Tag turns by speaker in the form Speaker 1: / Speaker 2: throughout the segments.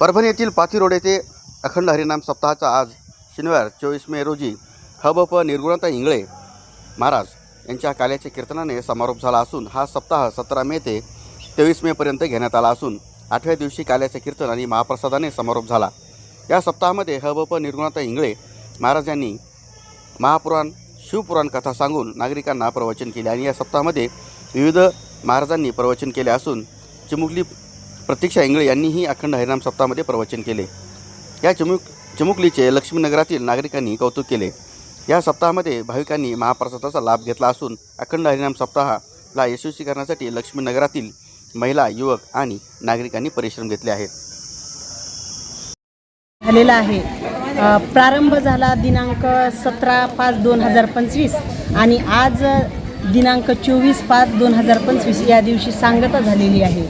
Speaker 1: परभणी येथील पाथी रोड येथे अखंड हरिनाम सप्ताहाचा आज शनिवार चोवीस मे रोजी हबप निर्गुणता इंगळे महाराज यांच्या काल्याच्या कीर्तनाने समारोप झाला असून हा सप्ताह सतरा मे ते तेवीस मेपर्यंत घेण्यात आला असून आठव्या दिवशी काल्याचे कीर्तन आणि महाप्रसादाने समारोप झाला. या सप्ताहामध्ये हबप निर्गुणता इंगळे महाराज यांनी महापुराण शिवपुराण कथा सांगून नागरिकांना प्रवचन केले आणि या सप्ताहामध्ये विविध महाराजांनी प्रवचन केले असून चिमुकली प्रतीक्षा इंगळे यांनीही अखंड हरिनाम सप्ताहामध्ये प्रवचन केले. या चिमुक चिमुकलीचे लक्ष्मीनगरातील नागरिकांनी कौतुक केले. या सप्ताहामध्ये भाविकांनी महाप्रसादाचा लाभ घेतला असून अखंड हरिनाम सप्ताहाला यशस्वी करण्यासाठी लक्ष्मीनगरातील महिला युवक आणि नागरिकांनी परिश्रम घेतले आहेत.
Speaker 2: झालेला आहे. प्रारंभ झाला दिनांक सतरा पाच दोन हजार पंचवीस आणि आज दिनांक चोवीस पाच दोन हजार पंचवीस या दिवशी सांगता झालेली आहे.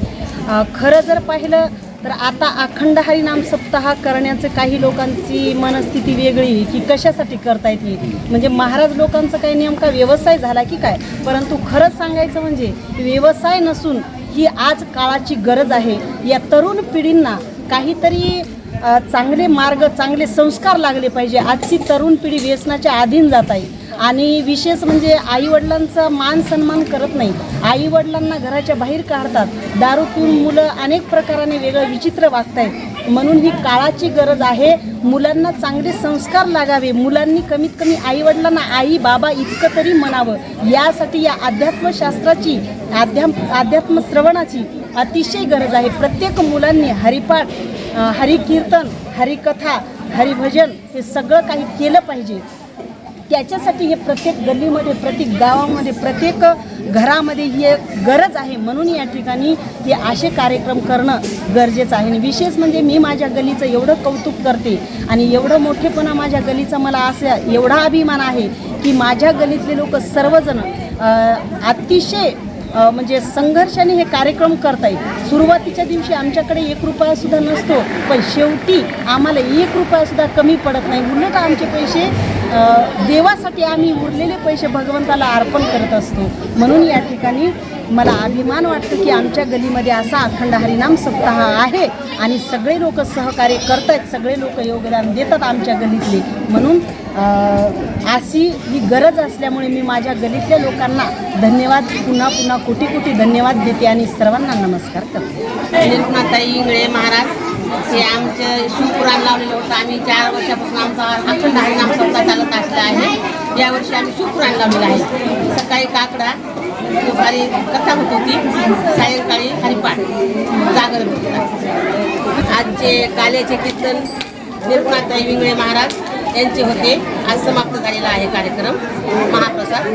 Speaker 2: खरं जर पाहिलं तर आता अखंड हरिनाम सप्ताह करण्याचं काही लोकांची मनस्थिती वेगळी आहे की कशासाठी करता येते म्हणजे महाराज लोकांचा काही नेमका व्यवसाय झाला की काय? परंतु खरंच सांगायचं म्हणजे व्यवसाय नसून ही आज काळाची गरज आहे. या तरुण पिढींना काहीतरी चांगले मार्ग चांगले संस्कार लागले पाहिजे. आजची तरुण पिढी व्यसनाच्या अधीन जात आहे. आणि विशेष म्हणजे आईवडिलांचा मान सन्मान करत नाही. आईवडिलांना घराच्या बाहेर काढतात. दारू पिऊन मुलं अनेक प्रकाराने वेगळं विचित्र वागत आहेत म्हणून ही काळाची गरज आहे. मुलांना चांगले संस्कार लागावे. मुलांनी कमीत कमी आईवडिलांना आई बाबा इतकं तरी म्हणावं. यासाठी या अध्यात्मशास्त्राची अध्या अध्यात्म श्रवणाची अतिशय गरज आहे. प्रत्येक मुलांनी हरिपाठ हरिकीर्तन हरिकथा हरिभजन हे सगळं काही केलं पाहिजे. त्याच्यासाठी हे प्रत्येक गल्लीमध्ये प्रत्येक गावामध्ये प्रत्येक घरामध्ये ही एक गरज आहे. म्हणून या ठिकाणी हे असे कार्यक्रम करणं गरजेचं आहे. आणि विशेष म्हणजे मी माझ्या गलीचं एवढं कौतुक करते आणि एवढं मोठेपणा माझ्या गलीचा मला असं एवढा अभिमान आहे की माझ्या गलीतले लोक सर्वजण अतिशय म्हणजे संघर्षाने हे कार्यक्रम करतायत. सुरुवातीच्या दिवशी आमच्याकडे एक रुपयासुद्धा नसतो पण शेवटी आम्हाला एक रुपयासुद्धा कमी पडत नाही. उलट आमचे पैसे देवासाठी आम्ही उरलेले पैसे भगवंताला अर्पण करत असतो. म्हणून या ठिकाणी मला अभिमान वाटतं की आमच्या गलीमध्ये असा अखंड हरिनाम सप्ताह आहे आणि सगळे लोक सहकार्य करत आहेत सगळे लोक योगदान देतात आमच्या गलीतले. म्हणून अशी ही गरज असल्यामुळे मी माझ्या गलीतल्या लोकांना धन्यवाद पुन्हा पुन्हा कोटी कोटी धन्यवाद देते आणि सर्वांना नमस्कार करते.
Speaker 3: निर्गुणाताई इंगळे महाराज. हे आमचे शिवपुराण लावलेलं होतं. आम्ही चार वर्षापासून आमचा अखंड हरिनाम सप्ताह चालत असला आहे. यावर्षी आम्ही शिवपुराण लावलेलं आहे. सकाळी काकडा दुपारी कथा होत होती सायंकाळी हरिपाठ जागरण आजचे काल्याचे कीर्तन निर्गुणाताई विंगळे महाराज यांचे होते. आज समाप्त झालेला आहे कार्यक्रम. महाप्रसाद